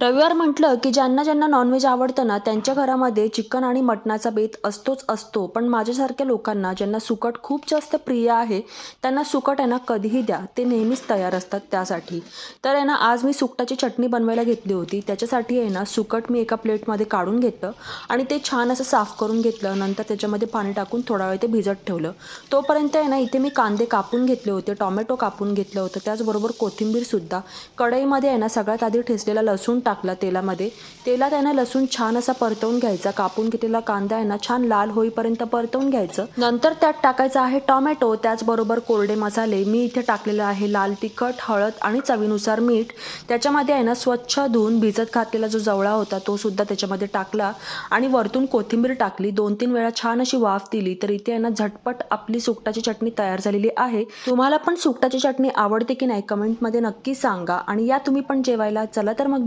रविवार म्हटलं की ज्यांना ज्यांना नॉनव्हेज आवडतं ना त्यांच्या घरामध्ये चिकन आणि मटणाचा बेत असतोच असतो. पण माझ्यासारख्या लोकांना ज्यांना सुकट खूप जास्त प्रिय आहे त्यांना सुकट आहे ना कधीही द्या. ते नेहमीच तयार असतात त्यासाठी. तर आहे ना आज मी सुकटाची चटणी बनवायला घेतली होती. त्याच्यासाठी आहे ना सुकट मी एका प्लेटमध्ये काढून घेतलं आणि ते छान असं साफ करून घेतलं. नंतर त्याच्यामध्ये पाणी टाकून थोडा वेळ ते भिजत ठेवलं. तोपर्यंत आहे ना इथे मी कांदे कापून घेतले होते टॉमॅटो कापून घेतलं होतं. त्याचबरोबर कोथिंबीरसुद्धा कढईमध्ये आहे ना सगळ्यात आधी ठेचलेला लसूण टाकला तेलामध्ये. तेलात आहे ना लसूण छान असा परतवून घ्यायचा. कापून घेतलेला कांदा आहे ना छान लाल होईपर्यंत परतवून घ्यायचं. नंतर त्यात टाकायचं आहे टोमॅटो त्याचबरोबर कोरडे मसाले. मी इथे टाकलेलं आहे लाल तिखट हळद आणि चवीनुसार मीठ. त्याच्यामध्ये आहे ना स्वच्छ धुवून भिजत घातलेला जो जवळा होता तो सुद्धा त्याच्यामध्ये टाकला. आणि वरतून कोथिंबीर टाकली. दोन तीन वेळा छान अशी वाफ दिली. तर इथे आहे ना झटपट आपली सुकटाची चटणी तयार झालेली आहे. तुम्हाला पण सुकटाची चटणी आवडते की नाही कमेंटमध्ये नक्की सांगा. आणि या तुम्ही पण जेवायला चला तर मग